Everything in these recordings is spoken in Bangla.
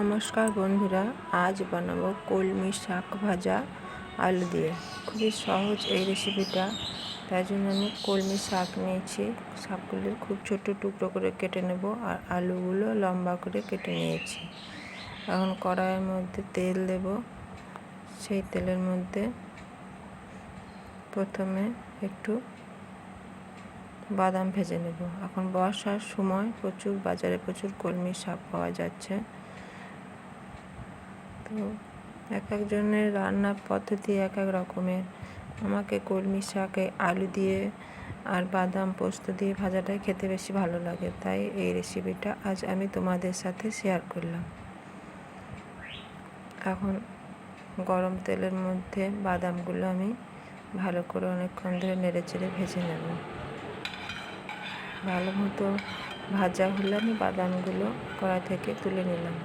নমস্কার বন্ধুরা, আজ বানাবো কলমি শাক ভাজা আলু দিয়ে। খুবই সহজ এই রেসিপিটা তাই জন্য আমি কলমি শাক নিয়েছি। শাকগুলো খুব ছোট টুকরো করে কেটে নেব আর আলুগুলো লম্বা করে কেটে নিয়েছি। এখন কড়াইয়ের মধ্যে তেল দেব। সেই তেলের মধ্যে প্রথমে একটু বাদাম ভেজে নেব। এখন বর্ষার সময় প্রচুর, বাজারে প্রচুর কলমি শাক পাওয়া যাচ্ছে। এক একজনের রান্নার পদ্ধতি এক এক রকমের। আমাকে কলমি শাকে আলু দিয়ে আর বাদাম পোস্ত দিয়ে ভাজাটাই খেতে বেশি ভালো লাগে। তাই এই রেসিপিটা আজ আমি তোমাদের সাথে শেয়ার করলাম। এখন গরম তেলের মধ্যে বাদামগুলো আমি ভালো করে অনেকক্ষণ ধরে নেড়ে চেড়ে ভেজে নেব। ভালো মতো ভাজা হলে আমি বাদামগুলো কড়া থেকে তুলে নিলাম।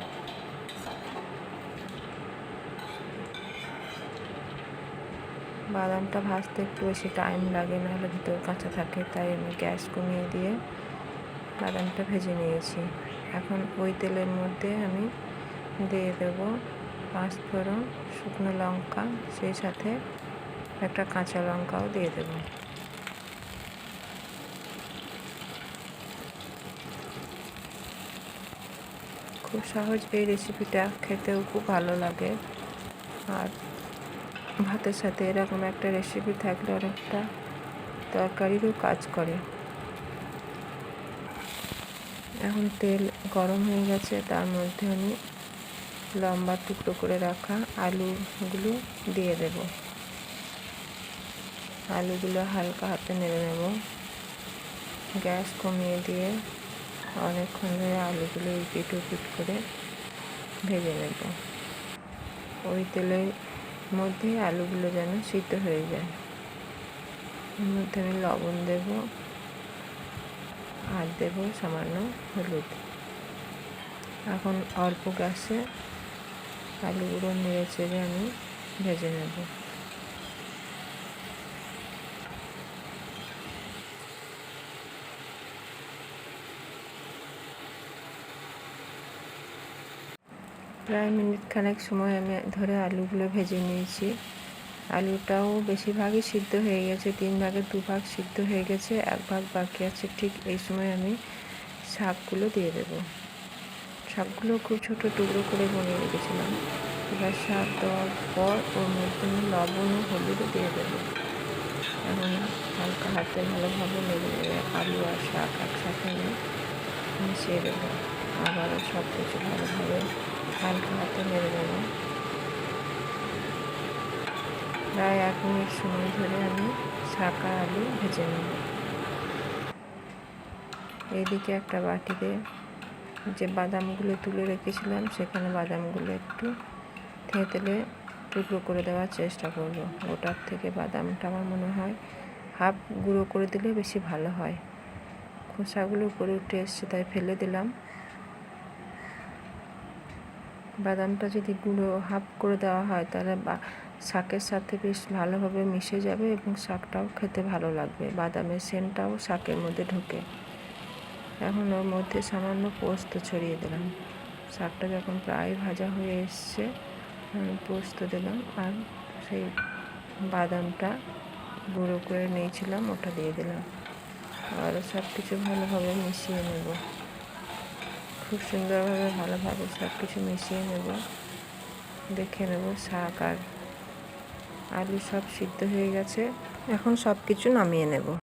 বাদামটা ভাজতে একটু বেশি টাইম লাগে, নাহলে ভিতর কাঁচা থাকে, তাই আমি গ্যাস কমিয়ে দিয়ে বাদামটা ভেজে নিয়েছি। এখন ওই তেলের মধ্যে আমি দিয়ে দেব পাঁচফোড়ন শুকনো লঙ্কা, সেই সাথে একটা কাঁচা লঙ্কাও দিয়ে দেবো। খুব সহজ এই রেসিপিটা খেতেও খুব ভালো লাগে। আর ভাতের সাথে এরকম একটা রেসিপি থাকলে অনেকটা তরকারিরও কাজ করে। এখন তেল গরম হয়ে গেছে, তার মধ্যে আমি লম্বা টুকরো করে রাখা আলুগুলো দিয়ে দেব। আলুগুলো হালকা হাতে নেড়ে নেব। গ্যাস কমিয়ে দিয়ে অনেকক্ষণ ধরে আলুগুলো পিট পিট করে ভেজে নেব। ওই তেলের মধ্যে আলুগুলো যেন সিদ্ধ হয়ে যায়। এর মধ্যে আমি লবণ দেব, আর দেব সামান্য হলুদ। এখন অল্প গ্যাসে আলুগুলো নেড়ে চেড়ে আমি ভেজে নেব। প্রায় মিনিট খানেক সময় আমি ধরে আলুগুলো ভেজে নিয়েছি। আলুটাও বেশিরভাগই সিদ্ধ হয়ে গেছে, তিন ভাগের দু ভাগ সিদ্ধ হয়ে গেছে, এক ভাগ বাকি আছে, ঠিক এই সময় আমি শাকগুলো দিয়ে দেব। শাকগুলো খুব ছোট টুকরো করে বনিয়ে রেখেছিলাম। এবার শাক দেওয়ার পর ওর মধ্যে লবণ ও হলুদও দিয়ে দেবো। এখন হালকা হাতে ভালোভাবে নেড়ে আলু আর শাক একসাথে আমি মিশিয়ে দেবো। আবারও সব কিছু ভালোভাবে হালকা হাতে নেড়ে নেব। প্রায় এক মিনিট সময় ধরে আমি শাকা আলু ভেজে নেব। এইদিকে একটা বাটিতে যে বাদামগুলো তুলে রেখেছিলাম, সেখানে বাদামগুলো একটু থেঁতলে টুকরো করে দেওয়ার চেষ্টা করব। গোটার থেকে বাদামটা আমার মনে হয় হাফ গুঁড়ো করে দিলে বেশি ভালো হয়। খোসাগুলো উপরে উঠে এসছে, তাই ফেলে দিলাম। বাদামটা যদি গুঁড়ো হাফ করে দেওয়া হয়, তাহলে শাকের সাথে বেশ ভালোভাবে মিশে যাবে এবং শাকটাও খেতে ভালো লাগবে। বাদামের সেন্টটাও শাকের মধ্যে ঢুকে। এখন ওর মধ্যে সামান্য পোস্ত ছড়িয়ে দিলাম। শাকটা যখন প্রায় ভাজা হয়ে এসছে পোস্ত দিলাম আর সেই বাদামটা গুঁড়ো করে নিয়েছিলাম, ওটা দিয়ে দিলাম। আরও সব কিছু ভালোভাবে মিশিয়ে নেব। খুব সুন্দরভাবে ভালোভাবে সব কিছু মিশিয়ে নেব। দেখে নেব শাক আর আলু সব সিদ্ধ হয়ে গেছে। এখন সব কিছু নামিয়ে নেব।